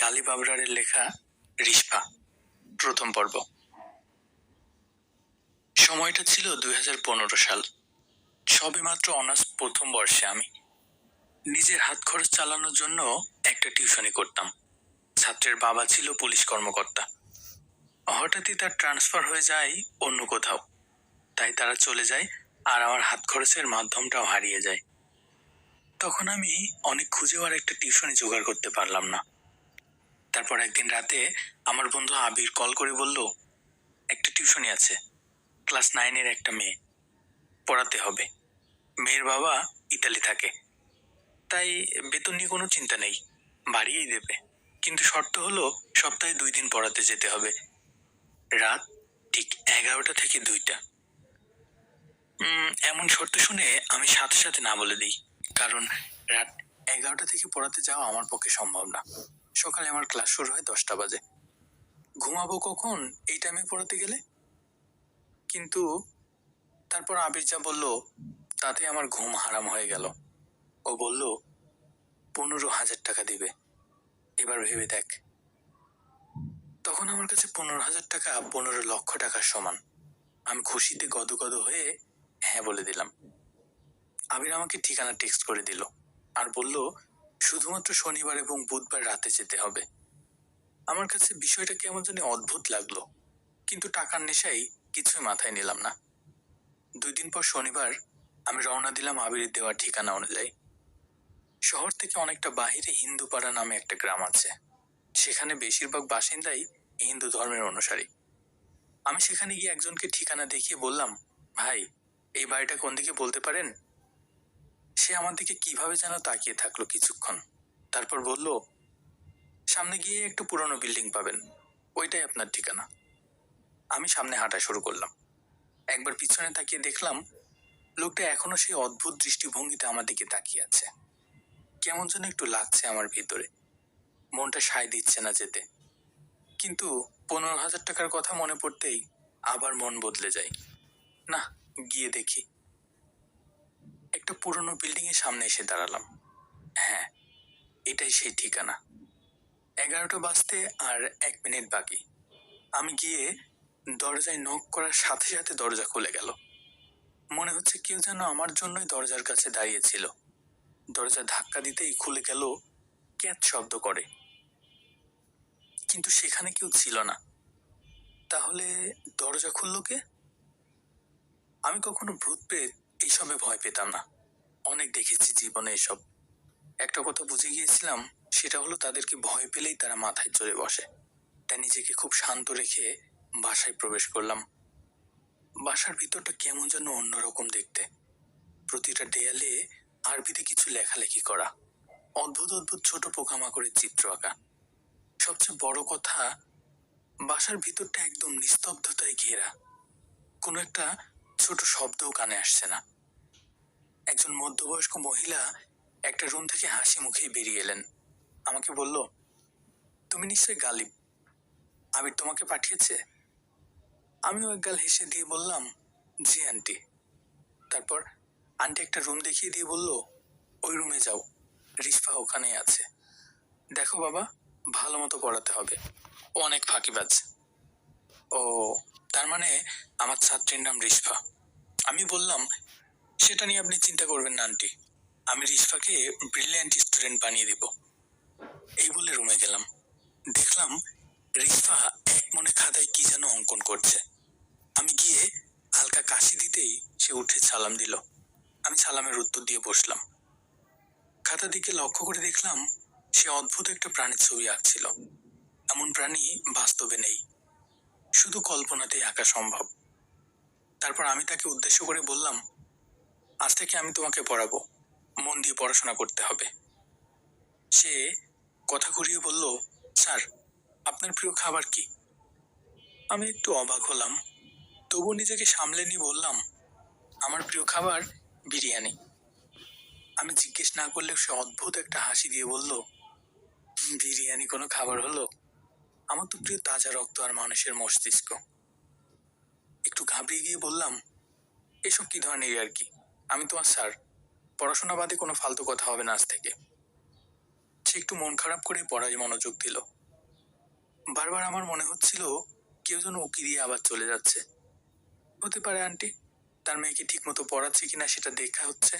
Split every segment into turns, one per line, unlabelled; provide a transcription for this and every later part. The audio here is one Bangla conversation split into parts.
গালিব আবরারের লেখা রিস্পা প্রথম পর্ব। সময়টা ছিল দুই হাজার পনেরো সাল। সবেমাত্র অনার্স প্রথম বর্ষে আমি। নিজের হাত খরচ চালানোর জন্য একটা টিউশনি করতাম। ছাত্রের বাবা ছিল পুলিশ কর্মকর্তা। হঠাৎই তার ট্রান্সফার হয়ে যায় অন্য কোথাও। তাই তারা চলে যায় আর আমার হাত খরচের মাধ্যমটাও হারিয়ে যায়। তখন আমি অনেক খুঁজেও আর একটা টিউশনি জোগাড় করতে পারলাম না। তারপর একদিন রাতে আমার বন্ধু আবির কল করে বলল, একটা টিউশনি আছে ক্লাস নাইনের একটা মেয়ে, পড়াতে হবে। মেয়ের বাবা ইতালি থাকে। তাই বেতন নিয়ে কোনো চিন্তা নেই, বাড়িয়েই দেবে। কিন্তু শর্ত হলো সপ্তাহে দুই দিন পড়াতে যেতে হবে। রাত ঠিক এগারোটা থেকে দুইটা। এমন শর্ত শুনে আমি সাথে সাথে না বলে দিই। কারণ রাত এগারোটা থেকে পড়াতে যাওয়া আমার পক্ষে সম্ভব না। সকালে আমার ক্লাস শুরু হয় দশটা বাজে। ঘুমাবো কখন? এই টাইমে পড়াতে গেলে? কিন্তু তারপর আবির যা বলল, তাতে আমার ঘুম হারাম হয়ে গেল। ও বলল, পনেরো হাজার টাকা দিবে। এবার ভেবে দেখ। তখন আমার কাছে পনেরো হাজার টাকা পনেরো লক্ষ টাকার সমান। আমি খুশিতে গদগদ হয়ে হ্যাঁ বলে দিলাম। আবির আমাকে ঠিকানা টেক্সট করে দিল আর বলল শুধুমাত্র শনিবার এবং বুধবার রাতে যেতে হবে। আমার কাছে বিষয়টা কেমন জানি অদ্ভুত লাগল, কিন্তু টাকার নেশাই কিছুই মাথায় নিলাম না। দুই দিন পর শনিবার আমি রওনা দিলাম আবিরের দেওয়া ঠিকানা অনুযায়ী। শহর থেকে অনেকটা বাহিরে হিন্দুপাড়া নামে একটা গ্রাম আছে। সেখানে বেশিরভাগ বাসিন্দাই হিন্দু ধর্মের অনুসারী। আমি সেখানে গিয়ে একজনকে ঠিকানা দেখিয়ে বললাম, ভাই, এই বাড়িটা কোন দিকে বলতে পারেন? সে আমার দিকে কীভাবে যেন তাকিয়ে থাকল কিছুক্ষণ। তারপর বলল, সামনে গিয়ে একটু পুরনো বিল্ডিং পাবেন। ওইটাই আপনার ঠিকানা। আমি সামনে হাঁটা শুরু করলাম। একবার পিছনে তাকিয়ে দেখলাম, লোকটা এখনও সেই অদ্ভুত দৃষ্টিভঙ্গিতে আমার দিকে তাকিয়ে আছে। কেমন যেন একটু লাগছে আমার ভিতরে। মনটা সায় দিচ্ছে না যেতে। কিন্তু পনেরো হাজার টাকার কথা মনে পড়তেই আবার মন বদলে যায়। না, গিয়ে দেখি। একটা পুরনো বিল্ডিং এর সামনে এসে দাঁড়ালাম। হ্যাঁ এটাই সেই ঠিকানা। এগারোটা বাজতে আর এক মিনিট বাকি। আমি গিয়ে দরজায় নক করার সাথে সাথে দরজা খুলে গেল। মনে হচ্ছে কেউ যেন আমার জন্যই দরজার কাছে দাঁড়িয়েছিল দরজা ধাক্কা দিতেই খুলে গেল ক্যাচ শব্দ করে। কিন্তু সেখানে কেউ ছিল না। তাহলে দরজা খুললো কে? আমি কখনো ভূত পেয়ে এইসবে ভয় পেতাম না। অনেক দেখেছি জীবনে এসব। একটা কথা বুঝে গিয়েছিলাম, সেটা হলো তাদেরকে ভয় পেলেই তারা মাথায় চড়ে বসে। তাই নিজেকে খুব শান্ত রেখে বাসায় প্রবেশ করলাম। বাসার ভিতরটা কেমন যেন অন্যরকম দেখতে। প্রতিটা দেয়ালে আরবিতে কিছু লেখালেখি করা। অদ্ভুত অদ্ভুত ছোট পোকামাকড়ের চিত্র আঁকা। সবচেয়ে বড় কথা, বাসার ভিতরটা একদম নিস্তব্ধতায় ঘেরা। কোনো একটা ছোট শব্দও কানে আসছে না। একজন মধ্যবয়স্ক মহিলা একটা রুম থেকে হাসি মুখেই বেরিয়ে এলেন। আমাকে বলল, তুমি নিশ্চয়ই গালিব। আবির তোমাকে পাঠিয়েছে? আমিও এক গাল হেসে দিয়ে বললাম, জি, আন্টি। তারপর আন্টি একটা রুম দেখিয়ে দিয়ে বলল, ওই রুমে যাও, রিস্পা ওখানেই আছে। দেখো বাবা, ভালো মতো পড়াতে হবে। অনেক ফাঁকিবাজ। ও তার মানে আমার ছাত্রীর নাম রিস্পা আমি বললাম, সেটা নিয়ে আপনি চিন্তা করবেন না, আন্টি। আমি রিস্পাকে ব্রিলিয়ান্ট স্টুডেন্ট বানিয়ে দিব। এই বলে রুমে গেলাম। দেখলাম রিস্পা এক মনে খাতায় কি যেন অঙ্কন করছে। আমি গিয়ে হালকা কাশি দিতেই সে উঠে সালাম দিল। আমি সালামের উত্তর দিয়ে বসলাম। খাতা দিকে লক্ষ্য করে দেখলাম, সে অদ্ভুত একটা প্রাণীর ছবি আঁকছিল। এমন প্রাণী বাস্তবে নেই। শুধু কল্পনাতেই আঁকা সম্ভব। তারপর আমি তাকে উদ্দেশ্য করে বললাম, আজ থেকে আমি তোমাকে পড়াবো। মন দিয়ে পড়াশোনা করতে হবে। সে কথা ঘুরিয়ে বলল, স্যার, আপনার প্রিয় খাবার কি? আমি একটু অবাক হলাম। তবু নিজেকে সামলে নিয়ে বললাম, আমার প্রিয় খাবার বিরিয়ানি। আমি জিজ্ঞেস না করলে সে অদ্ভুত একটা হাসি দিয়ে বলল, বিরিয়ানি কোনো খাবার হলো? আমার তো প্রিয় তাজা রক্ত আর মানুষের মস্তিষ্ক। একটু ঘাবড়িয়ে গিয়ে বললাম, এসব কি ধরনের আর কি আমি তোমার স্যার, পড়াশোনা বাদে কোনো ফালতু কথা হবে না আজ থেকে। সে একটু মন খারাপ করে পড়ায় মনোযোগ দিল। বারবার আমার মনে হচ্ছিল কেউ যেন উকি দিয়ে আবার চলে যাচ্ছে। হতে পারে, আন্টি, তার মেয়েকে ঠিকমতো পড়াচ্ছে কিনা সেটা দেখা হচ্ছে।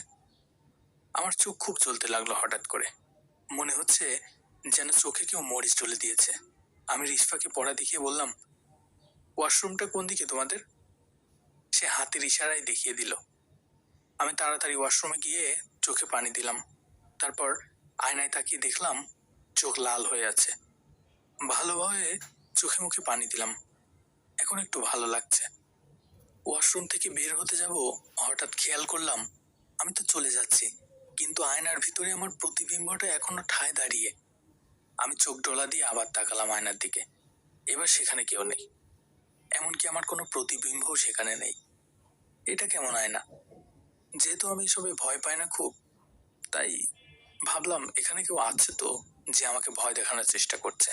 আমার চোখ খুব চলতে লাগল হঠাৎ করে। মনে হচ্ছে যেন চোখে কেউ মরিচ ঢলে দিয়েছে। আমি রিসফাকে পড়া দেখিয়ে বললাম, ওয়াশরুমটা কোন দিকে তোমাদের? সে হাতের ইশারায় দেখিয়ে দিল। আমি তাড়াতাড়ি ওয়াশরুমে গিয়ে চোখে পানি দিলাম। তারপর আয়নায় তাকিয়ে দেখলাম, চোখ লাল হয়ে আছে। ভালোভাবে চোখে মুখে পানি দিলাম। এখন একটু ভালো লাগছে। ওয়াশরুম থেকে বের হতে যাব, হঠাৎ খেয়াল করলাম, আমি তো চলে যাচ্ছি, কিন্তু আয়নার ভিতরে আমার প্রতিবিম্বটা এখনও ঠায় দাঁড়িয়ে। আমি চোখ ডোলা দিয়ে আবার তাকালাম আয়নার দিকে। এবার সেখানে কেউ নেই। এমনকি আমার কোনো প্রতিবিম্বও সেখানে নেই। এটা কেমন আয়না? যেহেতু আমি এসবে ভয় পাই না খুব, তাই ভাবলাম এখানে কেউ আছে তো যে আমাকে ভয় দেখানোর চেষ্টা করছে।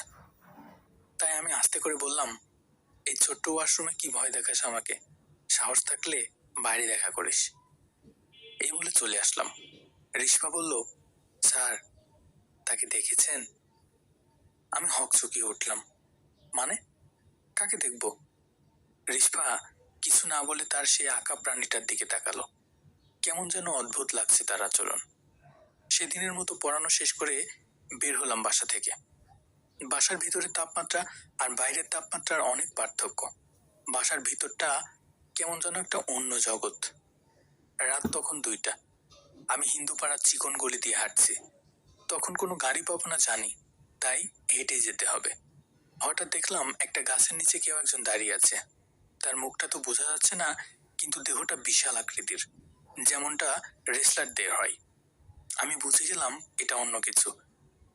তাই আমি আস্তে করে বললাম, এই ছোট্ট ওয়াশরুমে কি ভয় দেখাস আমাকে? সাহস থাকলে বাইরে দেখা করিস। এই বলে চলে আসলাম। রিস্পা বলল, স্যার, তাকে দেখেছেন? আমি হকচকিয়ে উঠলাম। মানে? কাকে দেখব? রিস্পা, কিছু না বলে তার সেই আঁকা প্রাণীটার দিকে তাকালো। কেমন যেন অদ্ভুত লাগছে তার আচরণ। সেদিনের মতো পড়ানো শেষ করে বের হলাম বাসা থেকে। বাসার ভিতরের তাপমাত্রা আর বাইরের তাপমাত্রার অনেক পার্থক্য। বাসার ভিতরটা কেমন যেন একটা অন্য জগৎ। রাত তখন দুইটা। আমি হিন্দুপাড়ার চিকন গলি দিয়ে হাঁটছি। তখন কোনো গাড়ি পাবো না জানি। তাই হেঁটে যেতে হবে। হঠাৎ দেখলাম একটা গাছের নিচে কেউ একজন দাঁড়িয়ে আছে। তার মুখটা তো বোঝা যাচ্ছে না, কিন্তু দেহটা বিশাল আকৃতির, যেমনটা রেসলার রেসলারদের হয়। আমি বুঝে গেলাম এটা অন্য কিছু।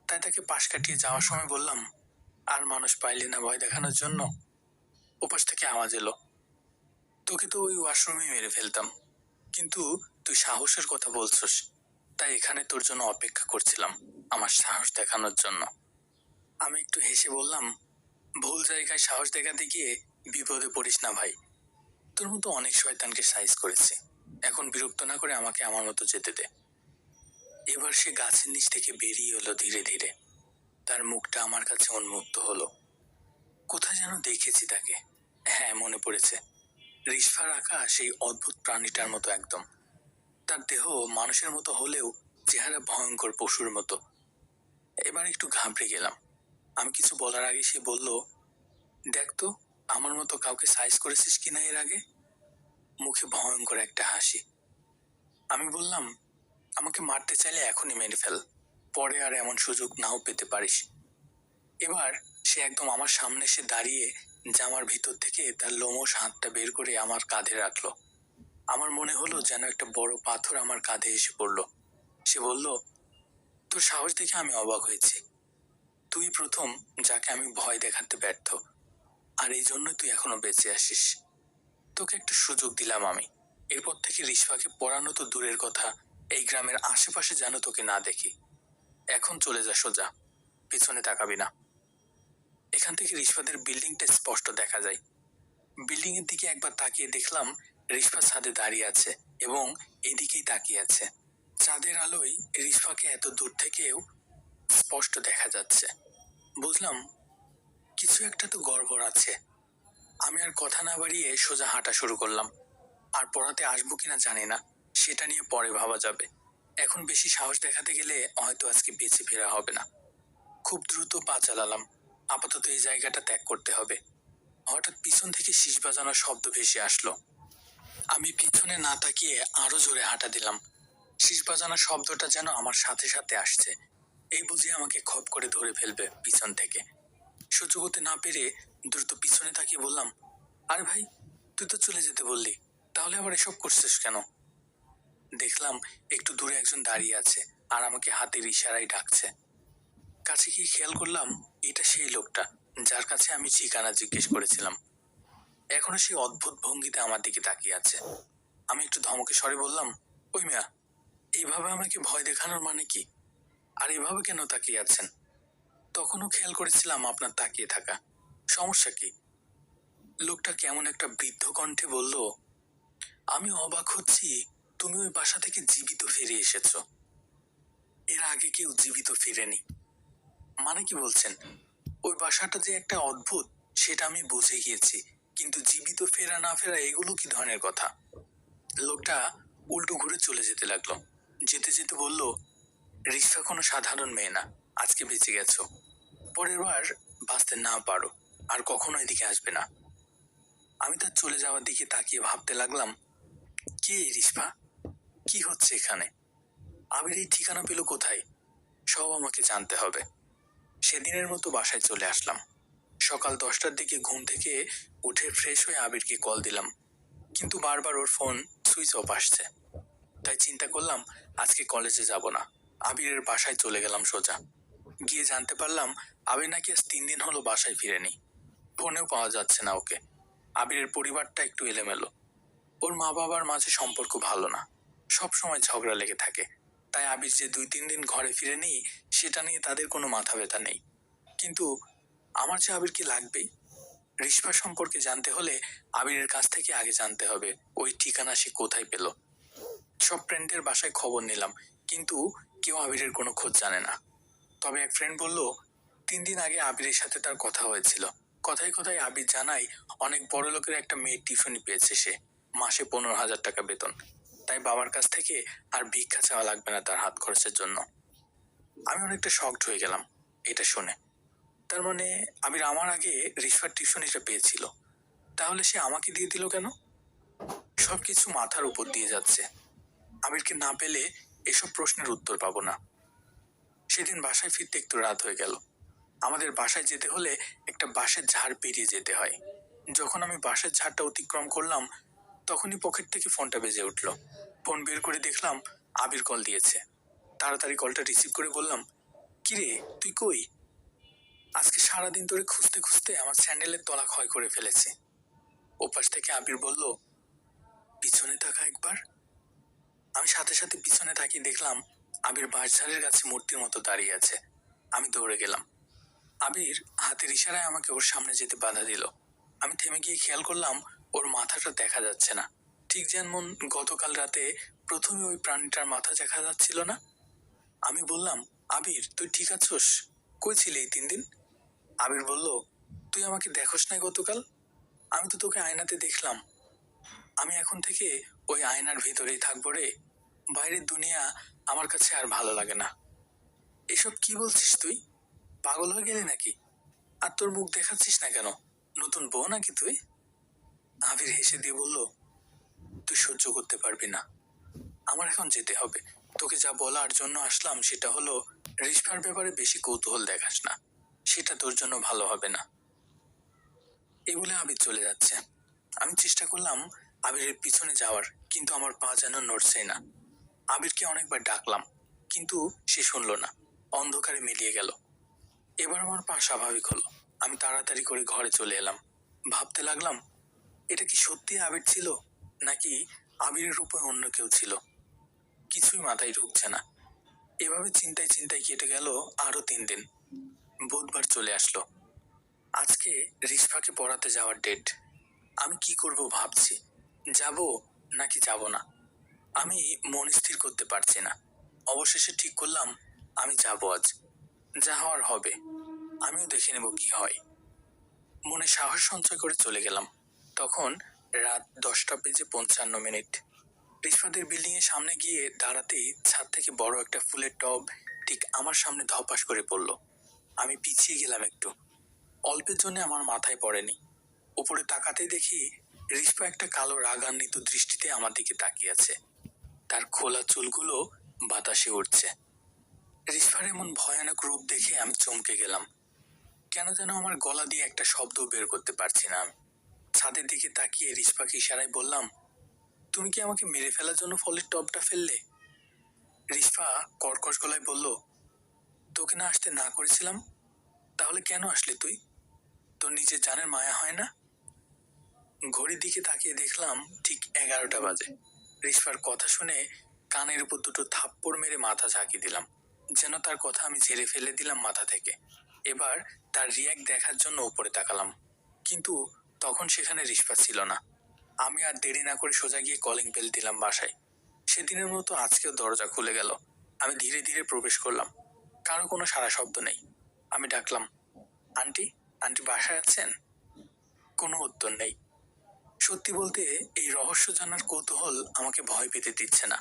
তাই তাকে পাশ কাটিয়ে যাওয়ার সময় বললাম, আর মানুষ পাইলে না ভয় দেখানোর জন্য? ওপাশ থেকে আওয়াজ এলো, তোকে তো ওই ওয়াশরুমে মেরে ফেলতাম। কিন্তু তুই সাহসের কথা বলছস, তাই এখানে তোর জন্য অপেক্ষা করছিলাম, আমার সাহস দেখানোর জন্য। আমি একটু হেসে বললাম, ভুল জায়গায় সাহস দেখাতে গিয়ে বিপদে পড়িস না ভাই। তোর মতো অনেক শয়তানকে সাইজ করেছি। এখন বিরক্ত না করে আমাকে আমার মতো যেতে দে। এবার সে গাছের নিচ থেকে বেরিয়ে এলো ধীরে ধীরে। তার মুখটা আমার কাছে উন্মুক্ত হলো। কোথায় যেন দেখেছি তাকে। হ্যাঁ মনে পড়েছে। রিসফার আঁকা সেই অদ্ভুত প্রাণীটার মতো একদম। তার দেহ মানুষের মতো হলেও চেহারা ভয়ঙ্কর পশুর মতো। এবার একটু ঘাবড়ে গেলাম। আমি কিছু বলার আগে সে বলল, দেখ তো, আমার মতো কাউকে সাইজ করেছিস কিনা এর আগে? মুখে ভয়ঙ্কর একটা হাসি। আমি বললাম, আমাকে মারতে চাইলে এখনই মেরে ফেল, পরে আর এমন সুযোগ নাও পেতে পারিস। এবার সে একদম আমার সামনে এসে দাঁড়িয়ে জামার ভিতর থেকে তার লোমশ হাতটা বের করে আমার কাঁধে রাখল। আমার মনে হলো যেন একটা বড় পাথর আমার কাঁধে এসে পড়ল। সে বলল, তোর সাহস দেখে আমি অবাক হয়েছি। তুই প্রথম যাকে আমি ভয় দেখাতে ব্যর্থ। আর এই জন্য তুই এখনও বেঁচে আসিস। তোকে একটা সুযোগ দিলাম আমি। এরপর থেকে রিসফাকে পড়ানো তো দূরের কথা। এই গ্রামের আশেপাশে যেন তোকে না দেখি। এখন চলে যা সোজা। পিছনে তাকাবি না। এখান থেকে রিসফাদের বিল্ডিংটা স্পষ্ট দেখা যায়। বিল্ডিং এর দিকে একবার তাকিয়ে দেখলাম রিসফা ছাদে দাঁড়িয়ে আছে এবং এদিকেই তাকিয়ে আছে। চাঁদের আলোয় রিসফাকে এত দূর থেকেও স্পষ্ট দেখা যাচ্ছে। বুঝলাম, কিছু একটা তো গড়বড় আছে। আমি আর কথা না বাড়িয়ে সোজা হাঁটা শুরু করলাম। আর পড়াতে আসব কিনা জানি না, সেটা নিয়ে পরে ভাবা যাবে। এখন বেশি সাহস দেখাতে গেলে হয়তো আজকে বেঁচে ফেরা হবে না। খুব দ্রুত পা চালালাম। আপাতত এই জায়গাটা ত্যাগ করতে হবে। হঠাৎ পিছন থেকে শীষ বাজানোর শব্দ ভেসে আসলো। আমি পিছনে না তাকিয়ে আরও জোরে হাঁটা দিলাম। শীষ বাজানোর শব্দটা যেন আমার সাথে সাথে আসছে। এই বুঝে আমাকে খপ করে ধরে ফেলবে পিছন থেকে। সহ্য করতে না পেরে দ্রুত পিছনে তাকিয়ে বললাম, আরে ভাই, তুই তো চলে যেতে বললি, তাহলে আবার এসব করছিস কেন? দেখলাম একটু দূরে একজন দাঁড়িয়ে আছে আর আমাকে হাতের ইশারায় ডাকছে। কাছে গিয়ে খেয়াল করলাম, এটা সেই লোকটা, যার কাছে আমি ঠিকানা জিজ্ঞেস করেছিলাম। এখনও সেই অদ্ভুত ভঙ্গিতে আমার দিকে তাকিয়ে আছে। আমি একটু ধমকে স্বরে বললাম, ওই মিয়া, এইভাবে আমাকে ভয় দেখানোর মানে কি? আর এভাবে কেন তাকিয়ে আছেন? তখনও খেয়াল করেছিলাম আপনার তাকিয়ে থাকা। সমস্যা কি? লোকটা কেমন একটা বৃদ্ধ কণ্ঠে বলল, আমি অবাক হচ্ছি, তুমি ওই বাসা থেকে জীবিত ফিরে এসেছ। এর আগে কেউ জীবিত ফিরেনি। মানে কি বলছেন? ওই বাসাটা যে একটা অদ্ভুত, সেটা আমি বুঝে গিয়েছি, কিন্তু জীবিত ফেরা না ফেরা এগুলো কি ধরনের কথা? লোকটা উল্টো ঘুরে চলে যেতে লাগল। যেতে যেতে বলল রিক্সা কোনো সাধারণ মেয়ে না। আজকে বেঁচে গেছো। পরের বার বাঁচতে না পারো, আর কখনো এদিকে আসবে না। আমি তার চলে যাওয়ার দিকে তাকিয়ে ভাবতে লাগলাম, কে রিস্পা? কি হচ্ছে এখানে? আবির এই ঠিকানা পেল কোথায়? সব আমাকে জানতে হবে। সেদিনের মতো বাসায় চলে আসলাম। সকাল দশটার দিকে ঘুম থেকে উঠে ফ্রেশ হয়ে আবিরকে কল দিলাম। কিন্তু বারবার ওর ফোন সুইচ অফ আসছে। তাই চিন্তা করলাম, আজকে কলেজে যাব না। আবিরের বাসায় চলে গেলাম সোজা। গিয়ে জানতে পারলাম আবির নাকি আজ তিন দিন হলো বাসায় ফিরেনি। ফোনেও পাওয়া যাচ্ছে না ওকে। আবিরের পরিবারটা একটু এলোমেলো। ওর মা বাবার মাঝে সম্পর্ক ভালো না। সব সময় ঝগড়া লেগে থাকে। তাই আবির যে দুই তিন দিন ঘরে ফিরেনি, সেটা নিয়ে তাদের কোনো মাথা ব্যথা নেই। কিন্তু আমার যে আবির কি লাগবেই রিস্পা সম্পর্কে জানতে হলে আবিরের কাছ থেকে আগে জানতে হবে, ওই ঠিকানা সে কোথায় পেল। সব ফ্রেন্ডের বাসায় খবর নিলাম। কিন্তু কেউ আবিরের কোনো খোঁজ জানে না। তবে এক ফ্রেন্ড বলল, তিন দিন আগে আবিরের সাথে তার কথা হয়েছিল। কথায় কথায় আবির জানাই অনেক বড় লোকের একটা মেয়ের টিউশনি পেয়েছে সে। মাসে পনেরো হাজার টাকা বেতন। তাই বাবার কাছ থেকে আর ভিক্ষা চাওয়া লাগবে না তার হাত খরচের জন্য। আমি অনেকটা শকড হয়ে গেলাম, এটা শুনে। তার মানে আবির আমার আগে রিসফার টিউশনিটা পেয়েছিল। তাহলে সে আমাকে দিয়ে দিল কেন? সবকিছু মাথার উপর দিয়ে যাচ্ছে। আবিরকে না পেলে এসব প্রশ্নের উত্তর পাবো না। সেদিন বাসায় ফিরতে একটু রাত হয়ে গেল। আমাদের বাসায় যেতে হলে একটা বাঁশের ঝাড় পেরিয়ে যেতে হয়। যখন আমি বাঁশের ঝাড়টা অতিক্রম করলাম, তখনই পকেট থেকে ফোনটা বেজে উঠল। ফোন বের করে দেখলাম আবির কল দিয়েছে। তাড়াতাড়ি কলটা রিসিভ করে বললাম কিরে তুই কই? আজকে সারাদিন ধরে খুঁজতে খুঁজতে আমার স্যান্ডেলের তলা ক্ষয় করে ফেলেছে। ওপাশ থেকে আবির বলল, পিছনে থাকা একবার আমি সাথে সাথে পিছনে তাকিয়ে দেখলাম আবির বাঁশঝাড়ের কাছে মূর্তির মতো দাঁড়িয়ে আছে। আমি দৌড়ে গেলাম। আবির হাতের ইশারায় আমাকে ওর সামনে যেতে বাধা দিল। আমি থেমে গিয়ে খেয়াল করলাম ওর মাথাটা দেখা যাচ্ছে না। ঠিক যেমন গতকাল রাতে প্রথমে ওই প্রাণীটার মাথা দেখা যাচ্ছিল না। আমি বললাম, আবির, তুই ঠিক আছোস? কই ছিলি এই তিন দিন? আবির বলল, তুই আমাকে দেখোস না গতকাল? আমি তো তোকে আয়নাতে দেখলাম। আমি এখন থেকে ওই আয়নার ভিতরেই থাকব রে। বাইরের দুনিয়া আমার কাছে আর ভালো লাগে না। এসব কি বলছিস তুই? পাগল হয়ে গেলি নাকি? আর তোর মুখ দেখাচ্ছিস না কেন? নতুন বউ নাকি তুই? আবির হেসে দিয়ে বলল, তুই সহ্য করতে পারবি না। আমার এখন যেতে হবে। তোকে যা বলার জন্য আসলাম সেটা হলো, রিস্পার ব্যাপারে বেশি কৌতূহল দেখাস না। সেটা তোর জন্য ভালো হবে না। এই বলে আবির চলে যাচ্ছে। আমি চেষ্টা করলাম আবিরের পিছনে যাওয়ার, কিন্তু আমার পা যেন নড়ছেই না। আবিরকে অনেকবার ডাকলাম, কিন্তু সে শুনলো না। অন্ধকারে মিলিয়ে গেল। এবার আমার পা স্বাভাবিক হলো। আমি তাড়াতাড়ি করে ঘরে চলে এলাম। ভাবতে লাগলাম, এটা কি সত্যি আবির ছিল, নাকি আবিরের রূপে অন্য কেউ ছিল? কিছুই মাথায় ঢুকছে না। এভাবে চিন্তায় চিন্তায় কেটে গেল আরও তিন দিন। বুধবার চলে আসলো। আজকে রিসফাকে পড়াতে যাওয়ার ডেট আমি কি করব ভাবছি, যাব নাকি যাব না? আমি মন স্থির করতে পারছি না। অবশেষে ঠিক করলাম, আমি যাব আজ। যা হওয়ার হবে। আমিও দেখে নেব কি হয়। মনে সাহস সঞ্চয় করে চলে গেলাম। তখন রাত দশটা বেজে পঞ্চান্ন মিনিট। রিসফাদের বিল্ডিং এর সামনে গিয়ে দাঁড়াতেই ছাদ থেকে বড় একটা ফুলের টব ঠিক আমার সামনে ধপাস করে পড়ল। আমি পিছিয়ে গেলাম একটু। অল্পের জন্য আমার মাথায় পড়েনি। উপরে তাকাতেই দেখি রিস্পা একটা কালো রাগান্বিত দৃষ্টিতে আমার দিকে তাকিয়ে আছে। তার খোলা চুলগুলো বাতাসে উঠছে রিস্পার এমন ভয়ানক রূপ দেখে আমি চমকে গেলাম। কেন যেন আমার গলা দিয়ে একটা শব্দ বের করতে পারছি না। ছাদের দিকে তাকিয়ে রিস্পাকে ইশারায় বললাম, তুমি কি আমাকে মেরে ফেলার জন্য ফলের টবটা ফেললে? রিস্পা কর্কশ গলায় বলল, তোকে না আসতে না করেছিলাম? তাহলে কেন আসলে তুই? তোর নিজের জানের মায়া হয় না? ঘড়ির দিকে তাকিয়ে দেখলাম ঠিক এগারোটা বাজে। রিস্পার কথা শুনে কানের উপর দুটো থাপ্পড় মেরে মাথা ঝাঁকি দিলাম। যেন তার কথা আমি ঝেড়ে ফেলে দিলাম মাথা থেকে। এবার তার রিয়াক্ট দেখার জন্য উপরে তাকালাম। কিন্তু তখন সেখানে রিস্পা ছিল না। আমি আর দেরি না করে সোজা গিয়ে কলিং বেল দিলাম বাসায়। সেদিনের মতো আজকেও দরজা খুলে গেল। আমি ধীরে ধীরে প্রবেশ করলাম। কারও কোনো সারা শব্দ নেই। আমি ডাকলাম, আন্টি আন্টি বাসায় আছেন? কোনো উত্তর নেই। সত্যি বলতে এই রহস্য জানার কৌতূহল আমাকে ভয় পেতে দিচ্ছে না।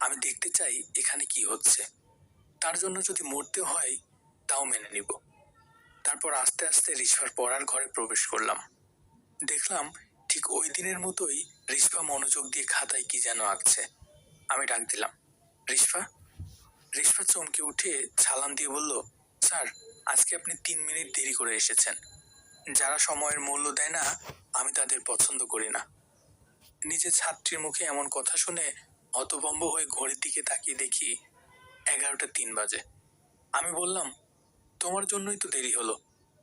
আমি দেখতে চাই এখানে কি হচ্ছে। তার জন্য যদি মরতে হয়, তাও মেনে নিব। তারপর আস্তে আস্তে রিসভার পড়ার ঘরে প্রবেশ করলাম। দেখলাম ঠিক ওই দিনের মতোই রিসভা মনোযোগ দিয়ে খাতায় কি যেন আঁকছে। আমি ডাক দিলাম রিসভা রিসভা চমকে উঠে সালাম দিয়ে বলল, স্যার, আজকে আপনি তিন মিনিট দেরি করে এসেছেন। যারা সময়ের মূল্য দেয় না আমি তাদের পছন্দ করি না। নিজের ছাত্রীর মুখে এমন কথা শুনে হতভম্ব হয়ে ঘড়ির দিকে তাকিয়ে দেখি এগারোটা তিন বাজে। আমি বললাম, তোমার জন্যই তো দেরি হলো।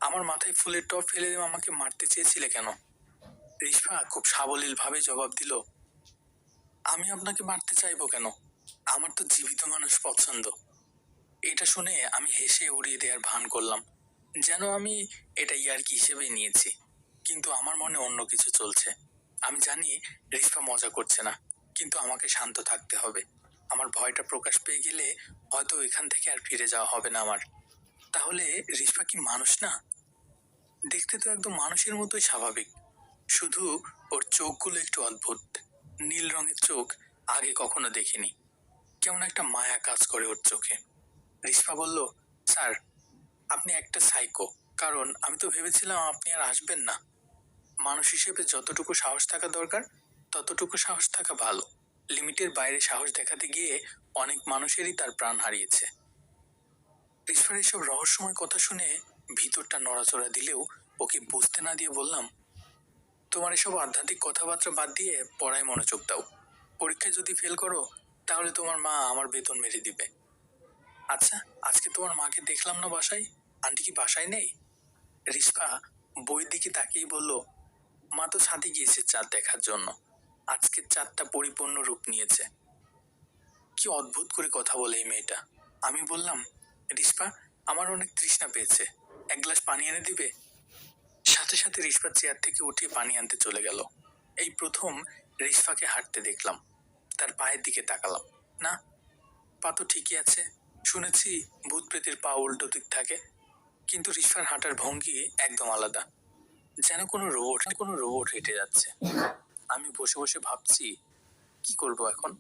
আমার মাথায় ফুলের টপ ফেলে দিয়ে আমাকে মারতে চেয়েছিলে কেন? রিসভা খুব সাবলীল ভাবে জবাব দিল, আমি আপনাকে মারতে চাইব কেন? আমার তো জীবিত মানুষ পছন্দ। এটা শুনে আমি হেসে উড়িয়ে দেওয়ার ভান করলাম, যেন আমি এটা ইয়ার্কি হিসেবে নিয়েছি। কিন্তু আমার মনে অন্য কিছু চলছে। আমি জানি রিসভা মজা করছে না, কিন্তু আমাকে শান্ত থাকতে হবে। আমার ভয়টা প্রকাশ পেয়ে গেলে হয়তো এখান থেকে আর ফিরে যাওয়া হবে না আমার। তাহলে রিসভা কি মানুষ না? দেখতে তো একদম মানুষের মতোই স্বাভাবিক। শুধু ওর চোখগুলো একটু অদ্ভুত। নীল রঙের চোখ আগে কখনো দেখিনি। কেমন একটা মায়া কাজ করে ওর চোখে। রিসভা বলল, স্যার, আপনি একটা সাইকো, কারণ আমি তো ভেবেছিলাম আপনি আর আসবেন না। মানুষ হিসেবে যতটুকু সাহস থাকা দরকার, ততটুকু সাহস থাকা ভালো। লিমিটের বাইরে সাহস দেখাতে গিয়ে অনেক মানুষেরই তার প্রাণ হারিয়েছে। রিসভার এসব রহস্যময় কথা শুনে ভিতরটা নড়াচড়া দিলেও ওকে বুঝতে না দিয়ে বললাম, তোমার এসব আধ্যাত্মিক কথাবার্তা বাদ দিয়ে পড়ায় মনোযোগ দাও। পরীক্ষায় যদি ফেল করো, তাহলে তোমার মা আমার বেতন মেরে দিবে। আচ্ছা আজকে তোমার মাকে দেখলাম না বাসায়? আন্টি কি বাসায় নেই? রিস্পা বইয়ের দিকে তাকিয়ে বলল মা তো ছাদে গিয়েছে চাঁদ দেখার জন্য। আজকের চাঁদটা পরিপূর্ণ রূপ নিয়েছে। কি অদ্ভুত করে কথা বলে এই মেয়েটা। আমি বললাম, রিস্পা, আমার অনেক তৃষ্ণা পেয়েছে। এক গ্লাস পানি এনে দিবে? সাথে সাথে রিস্পার চেয়ার থেকে উঠে পানি আনতে চলে গেল। এই প্রথম রিস্পাকে হাঁটতে দেখলাম। তার পায়ের দিকে তাকালাম। না, পা তো ঠিকই আছে। শুনেছি ভূত প্রেতের পা উল্টো দিক থাকে। কিন্তু রিস্পার হাঁটার ভঙ্গি একদম আলাদা। যেন কোনো রোবট কোনো রোবট হেঁটে যাচ্ছে। আমি বসে বসে ভাবছি, কি করব এখন?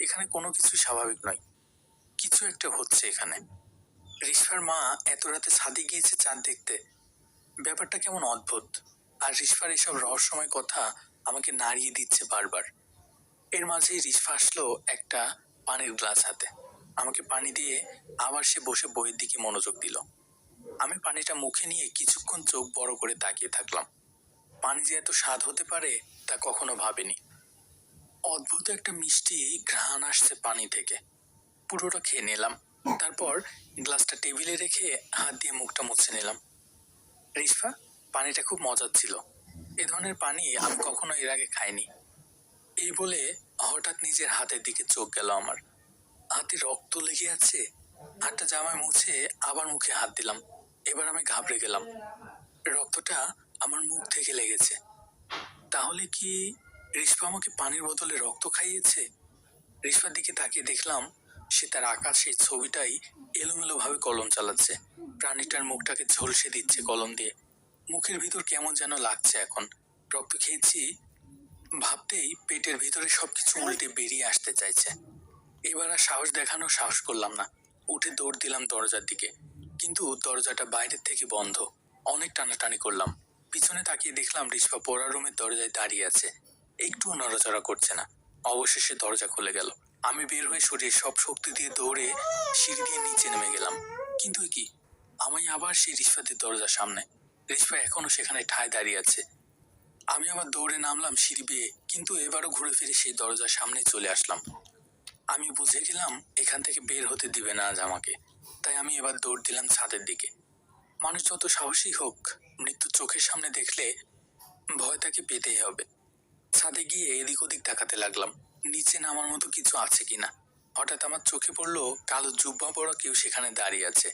এখানে কোনো কিছু স্বাভাবিক নয়। কিছু একটা হচ্ছে এখানে। রিস্পার মা এত রাতে ছাদে গিয়েছে চাঁদ দেখতে। ব্যাপারটা কেমন অদ্ভুত। আর রিস্পার এসব রহস্যময় কথা আমাকে নাড়িয়ে দিচ্ছে বারবার। এর মাঝেই রিস্পা আসলো একটা পানির গ্লাস হাতে। আমাকে পানি দিয়ে আবার সে বসে বইয়ের দিকে মনোযোগ দিল। আমি পানিটা মুখে নিয়ে কিছুক্ষণ চোখ বড় করে তাকিয়ে থাকলাম। পানি যে এত স্বাদ হতে পারে, তা কখনো ভাবিনি। অদ্ভুত একটা মিষ্টি ঘ্রাণ আসছে পানি থেকে। পুরোটা খেয়ে নিলাম। তারপর গ্লাসটা টেবিলে রেখে হাত দিয়ে মুখটা মুছে নিলাম। রিসফা পানিটা খুব মজার ছিল। এ ধরনের পানি আমি কখনো এর আগে খাইনি। এই বলে হঠাৎ নিজের হাতের দিকে চোখ গেল আমার। হাতে রক্ত লেগে আছে, হাতটা জামায় মুছে আবার মুখে হাত দিলাম। এবার আমি ঘাবড়ে গেলাম। রক্তটা আমার মুখ থেকে লেগেছে। তাহলে কি রিস্পা আমাকে পানির বদলে রক্ত খাইয়েছে? রিস্পার দিকে তাকিয়ে দেখলাম সে তার আকাশ সেই ছবিটাই এলোমেলো ভাবে কলম চালাচ্ছে। প্রাণীটার মুখটাকে ঝলসে দিচ্ছে কলম দিয়ে। মুখের ভিতর কেমন যেন লাগছে এখন। রক্ত খেয়েছি ভাবতেই পেটের ভিতরে সবকিছু উল্টে বেরিয়ে আসতে চাইছে। এবার আর সাহস দেখানো সাহস করলাম না। উঠে দৌড় দিলাম দরজার দিকে। কিন্তু দরজাটা বাইরের থেকে বন্ধ। অনেক টানাটানি করলাম। পিছনে তাকিয়ে দেখলাম রিস্পা পড়ার রুমের দরজায় দাঁড়িয়ে আছে। একটুও নড়াচড়া করছে না। অবশেষে দরজা খুলে গেল। আমি বের হয়ে সরিয়ে সব শক্তি দিয়ে দৌড়ে সিঁড়ি দিয়ে নিচে নেমে গেলাম। কিন্তু কি? আমি আবার সেই রিস্পাদের দরজার সামনে। রিস্পা এখনও সেখানে ঠায় দাঁড়িয়ে আছে। আমি আবার দৌড়ে নামলাম সিঁড়ি বেয়ে, কিন্তু এবারও ঘুরে ফিরে সেই দরজার সামনে চলে আসলাম। আমি বুঝে গেলাম এখান থেকে বের হতে দিবে না আজ আমাকে। তাই আমি এবার দৌড় দিলাম ছাদের দিকে। মানুষ যত সাহসী হোক, মৃত্যু চোখের সামনে দেখলে ভয় তাকে পেতেই হবে। ছাদে গিয়ে এদিক ওদিক তাকাতে লাগলাম। নিচে নামার মতো কিছু আছে কিনা? হঠাৎ আমার চোখে পড়ল কালো জুব্বা পরা কেউ সেখানে দাঁড়িয়ে আছে,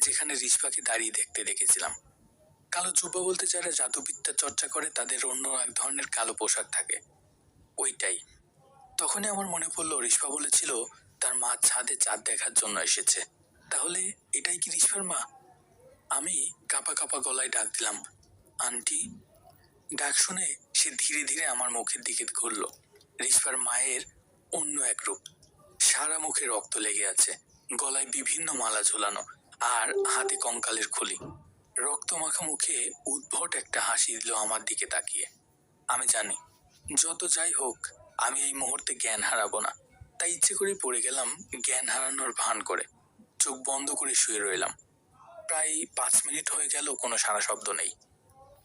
যেখানে রিসপাকে দাঁড়িয়ে দেখতে দেখেছিলাম। কালো জুব্বা বলতে যারা জাদুবিদ্যা চর্চা করে, তাদের অন্য এক ধরনের কালো পোশাক থাকে। ওইটাই। তখনই আমার মনে পড়ল, রিসপা বলেছিল, তার মা ছাদে চাঁদ দেখার জন্য এসেছে। তাহলে এটাই কি রিসপার মা? আমি কাপা কাপা গলায় ডাক দিলাম। আন্টি, ডাক শুনে সে ধীরে ধীরে আমার মুখের দিকে ঘুরল। রিসপার মায়ের অন্য এক রূপ। সারা মুখে রক্ত লেগে আছে, গলায় বিভিন্ন মালা ঝোলানো আর হাতে কঙ্কালের খুলি। রক্ত মাখা মুখে উদ্ভট একটা হাসি দিল আমার দিকে তাকিয়ে। আমি জানি, যত যাই হোক, আমি এই মুহূর্তে জ্ঞান হারাবো না। তাই ইচ্ছে করে পড়ে গেলাম জ্ঞান হারানোর ভান করে। চোখ বন্ধ করে শুয়ে রইলাম। প্রায় পাঁচ মিনিট হয়ে গেল, কোনো সারা শব্দ নেই।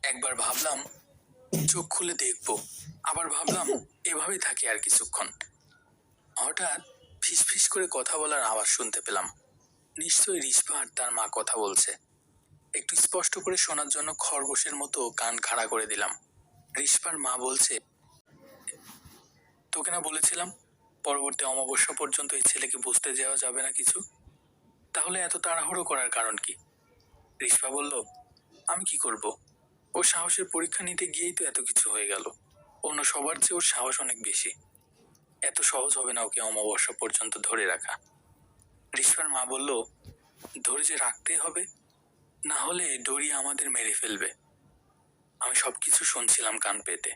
একবার ভাবলাম, চোখ খুলে দেখব। আবার ভাবলাম, এভাবেই থাকি আর কিছুক্ষণ। হঠাৎ ফিসফিস করে কথা বলার আওয়াজ শুনতে পেলাম। নিশ্চয়ই রিসপা আর তার মা কথা বলছে। একটু স্পষ্ট করে শোনার জন্য খরগোশের মতো কান খাড়া করে দিলাম। রিসপার মা বলছে, তোকে না বলেছিলাম? পরবর্তী অমাবস্যা পর্যন্ত এই ছেলেকে বুঝতে যাওয়া যাবে না কিছু? তাহলে এত তাড়াহুড়ো করার কারণ কি? রিসপা বলল, আমি কি করব? ও সাহসের পরীক্ষা নিতে গিয়েই তো এত কিছু হয়ে গেল। অন্য সবার চেয়ে ওর সাহস অনেক বেশি। এত সহজ হবে না ওকে অমাবস্যা পর্যন্ত ধরে রাখা। রিসপার মা বলল ধরে যে রাখতেই হবে। না হলে ডরি আমাদের মেরে ফেলবে। আমি সবকিছু শুনছিলাম কান পেতে।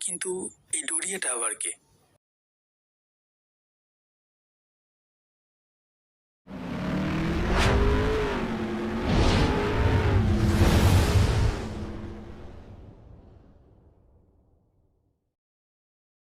কিন্তু এই ডরিয়াটা আবার কে?